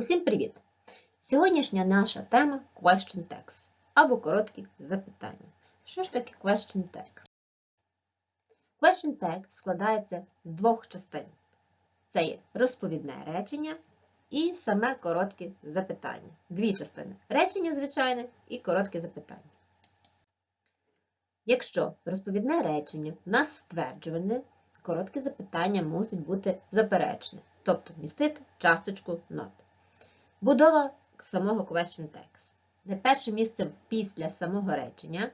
Усім привіт! Сьогоднішня наша тема Question Tags або короткі запитання. Що ж таке Question Tag? Question Tag складається з двох частин. Це є розповідне речення і саме коротке запитання. Дві частини. Речення звичайне і коротке запитання. Якщо розповідне речення в нас стверджувальне, коротке запитання мусить бути заперечне, тобто містити часточку not. Будова самого question text. На перше місце після самого речення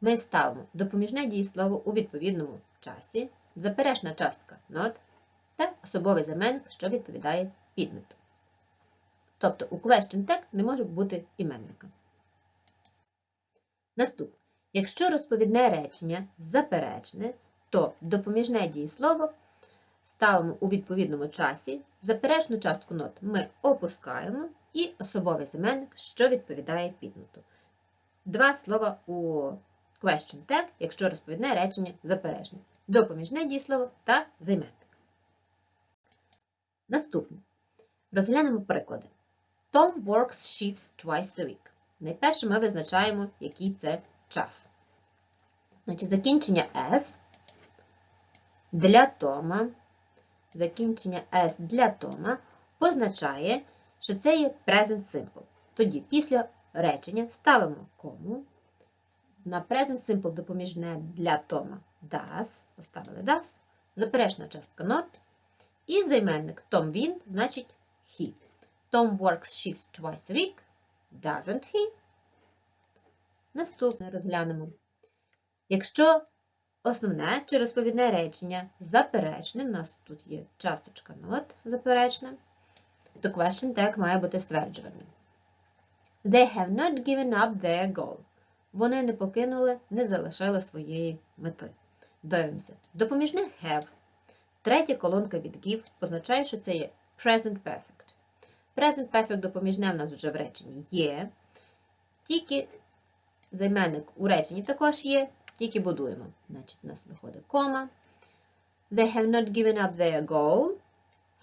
ми ставимо допоміжне дієслово у відповідному часі, заперечна частка not та особовий заменник, що відповідає підмету. Тобто у question text не може бути іменника. Наступне. Якщо розповідне речення заперечне, то допоміжне дієслово ставимо у відповідному часі, заперечну частку нот ми опускаємо і особовий заменник, що відповідає підмету. Два слова у question tag, якщо розповідне речення заперечне. Допоміжне дієслово та займенник. Наступне. Розглянемо приклади. Tom works shifts twice a week. Найперше ми визначаємо, який це час. Значить, закінчення S для Тома, закінчення S для Тома позначає, що це є present simple. Тоді після речення ставимо кому. На present simple допоміжне для Тома does, поставили does, заперечна частка not. І займенник Том він, значить he. Tom works shifts twice a week. Doesn't he? Наступне розглянемо. Якщо основне чи розповідне речення заперечне, в нас тут є часточка not заперечна, то question tag має бути стверджувальним. They have not given up their goal. Вони не покинули, не залишили своєї мети. Дивимося. Допоміжне have. Третя колонка від give позначає, що це є present perfect. Present perfect допоміжне в нас вже в реченні є. Тільки займенник у реченні також є, тільки будуємо. Значить, у нас виходить кома. They have not given up their goal.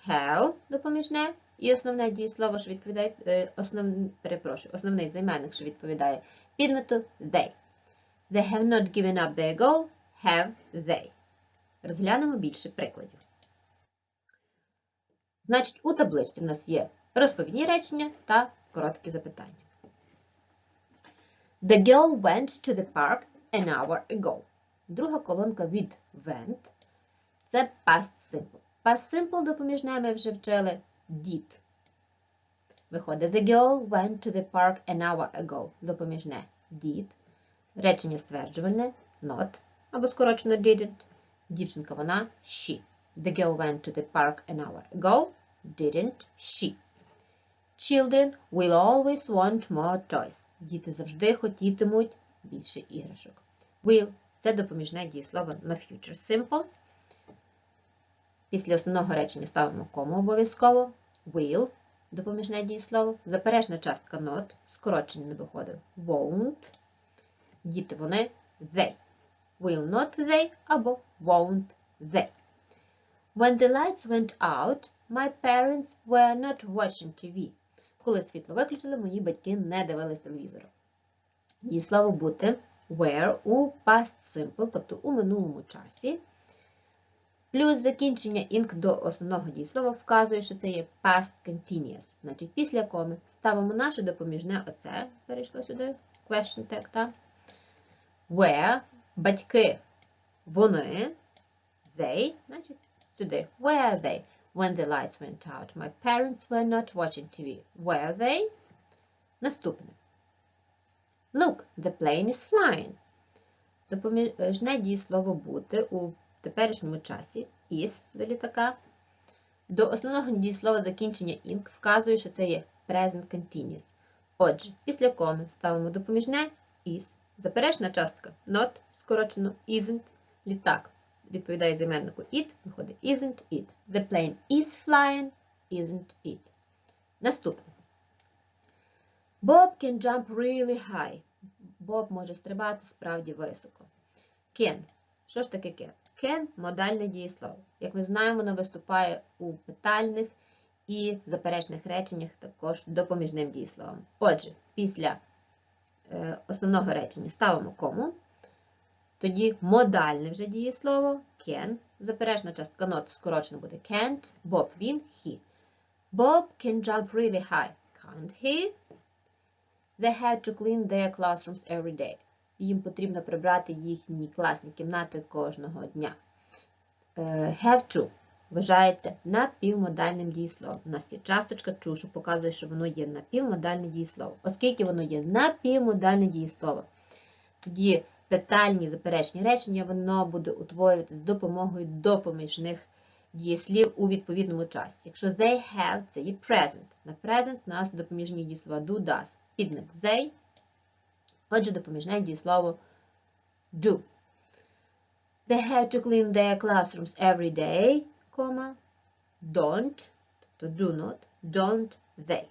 Have допоміжне. І основне дієслово, що відповідає, е, основ, перепрошую, основний займенник, що відповідає підмету they. They have not given up their goal. Have they. Розглянемо більше прикладів. Значить, у табличці в нас є розповідні речення та короткі запитання. The girl went to the park an hour ago. Друга колонка від went – це past simple. Past simple допоміжне ми вже вчили did. Виходить, the girl went to the park an hour ago. Допоміжне did. Речення стверджувальне not, або скорочено didn't. Дівчинка вона she. The girl went to the park an hour ago. Didn't she. Children will always want more toys. Діти завжди хотітимуть більше іграшок. Will – це допоміжне дієслово на future simple. Після основного речення ставимо кому обов'язково. Will – допоміжне дієслово. Заперечна частка not, скорочення не виходить. Won't. Діти вони they. Will not they або won't they. When the lights went out, my parents were not watching TV. Коли світло виключили, мої батьки не дивились телевізор. Дієслово бути were у past simple, тобто у минулому часі. Плюс закінчення ink до основного дієслова вказує, що це є past continuous. Значить, після коми ставимо наше допоміжне оце, перейшло сюди, question tag, так? Where батьки вони, they, значить, сюди. Where they? When the lights went out, my parents were not watching TV. Were they? Наступне. Look, the plane is flying. Допоміжне дієслово бути у теперішньому часі is до літака. До основного дієслова закінчення ink вказує, що це є present continuous. Отже, після коми ставимо допоміжне is. Заперечна частка not, скорочено isn't, літак відповідає займеннику it, виходить isn't it. The plane is flying, isn't it. Наступне. Bob can jump really high. Боб може стрибати справді високо. Can. Що ж таке can? Can – модальне дієслово. Як ми знаємо, воно виступає у питальних і заперечних реченнях також допоміжним дієсловом. Отже, після е, основного речення ставимо кому. Тоді модальне вже дієслово can. Заперечна частка not скорочено буде can't. Bob він he. Bob can jump really high. Can't he? They had to clean their classrooms every day. Їм потрібно прибрати їхні класні кімнати кожного дня. Е, Have to вважається напівмодальним дієсловом. У нас є часточка true, що показує, що воно є напівмодальне дієслово. Оскільки воно є напівмодальне дієслово, тоді питальні заперечні речення воно буде утворювати з допомогою допоміжних дієслів у відповідному часі. Якщо they have, це є present. На present у нас допоміжні дієслова do, does. Підмет they. Отже, допоміжне дієслово do. They have to clean their classrooms every day, comma, don't, тобто do not, don't they.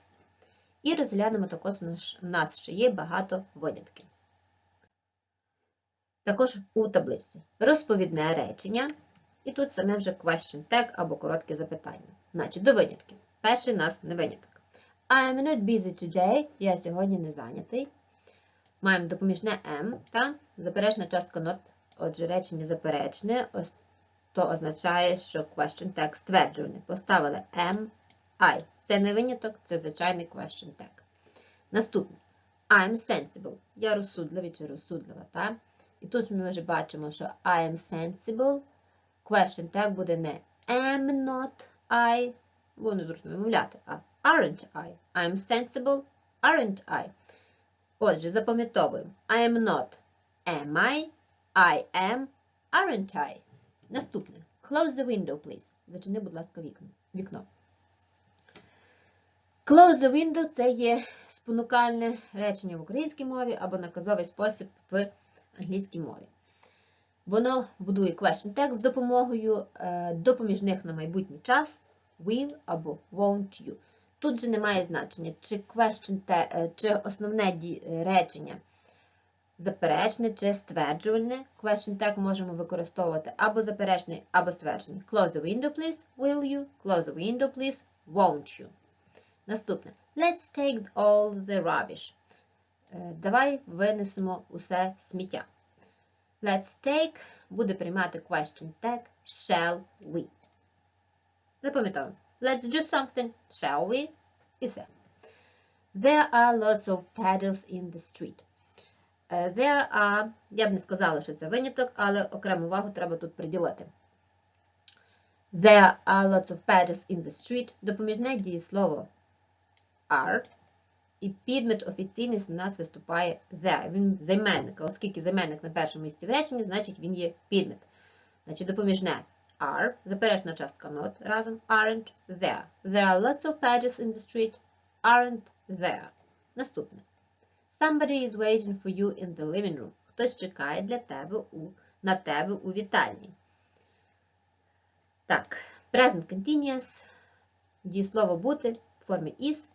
І розглянемо також, у нас ще є багато винятків. Також у табличці розповідне речення, і тут саме вже question tag або коротке запитання. Значить, до винятків. Перший у нас не виняток. I am not busy today. Я сьогодні не зайнятий. Маємо допоміжне am, та заперечна частка not, отже, речення заперечне, то означає, що question tag стверджуване. Поставили am, I. Це не виняток, це звичайний question tag. Наступне. I'm sensible. Я розсудливий чи розсудлива, так? І тут ми вже бачимо, що I am sensible. Question tag буде не am not I, бо незручно вимовляти, а aren't I. I'm sensible, aren't I. Отже, запам'ятовуємо. I am not. Am I? I am. Aren't I? Наступне. Close the window, please. Зачини, будь ласка, вікно. Close the window це є спонукальне речення в українській мові або наказовий спосіб в англійській мові. Воно будує question text з допомогою е, допоміжних на майбутній час will або won't you. Тут же немає значення, чи question te, чи основне речення заперечне чи стверджувальне. Question tag можемо використовувати або заперечний, або стверджений. Close the window, please. Will you? Close the window, please. Won't you? Наступне. Let's take all the rubbish. Давай винесемо усе сміття. Let's take буде приймати question tag shall we. Запам'ятаємо. Let's do something, shall we? І все. There are lots of paddles in the street. There are, я б не сказала, що це виняток, але окрему увагу треба тут приділити. There are lots of paddles in the street. Допоміжне дієслово are. І підмет офіційний у нас виступає there. Він займенник. Оскільки займенник на першому місці в реченні, значить він є підмет. Значить, допоміжне are, заперечна частка not разом aren't there. There are lots of pages in the street. Aren't there. Наступне. Somebody is waiting for you in the living room. Хтось чекає для тебе у, на тебе у вітальні. Так, present continuous. Дієслово бути в формі is.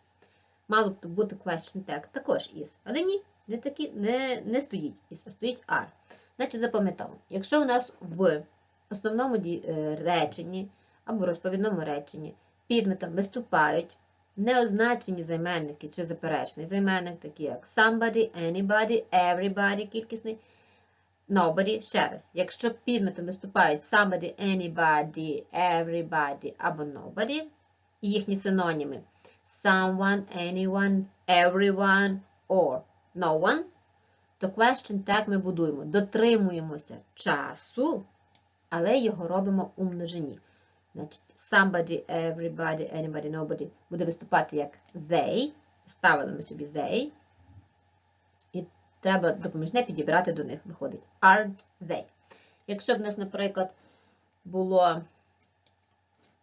Мало б бути question tag також is. Але ні, не такі, не, не стоїть is, а стоїть are. Значить, запам'ятовуємо. Якщо у нас в основному е, реченні або розповідному реченні підметом виступають неозначені займенники чи заперечний займенник, такі як somebody, anybody, everybody, кількісний, nobody. Ще раз. Якщо підметом виступають somebody, anybody, everybody або nobody, їхні синоніми someone, anyone, everyone or no one, то question так ми будуємо. Дотримуємося часу але його робимо у множині. Значить, somebody, everybody, anybody, nobody буде виступати як they. Ставили ми собі they. І треба допоміжне підібрати до них, виходить. Aren't they. Якщо в нас, наприклад, було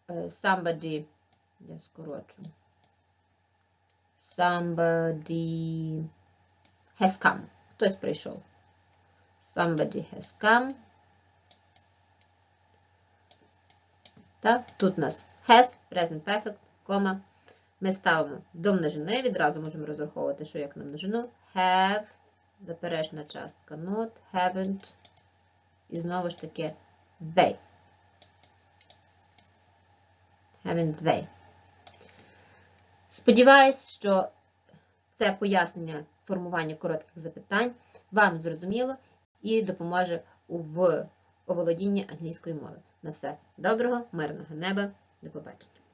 somebody, я скорочу. Somebody has come. Хтось прийшов. Somebody has come. Так? Тут у нас has, present perfect, кома. Ми ставимо до множини, відразу можемо розраховувати, що як на множину. Have, заперечна частка not, haven't. І знову ж таки they. Haven't they. Сподіваюсь, що це пояснення формування коротких запитань вам зрозуміло і допоможе в оволодінні англійської мови. На все доброго, мирного неба, до побачення!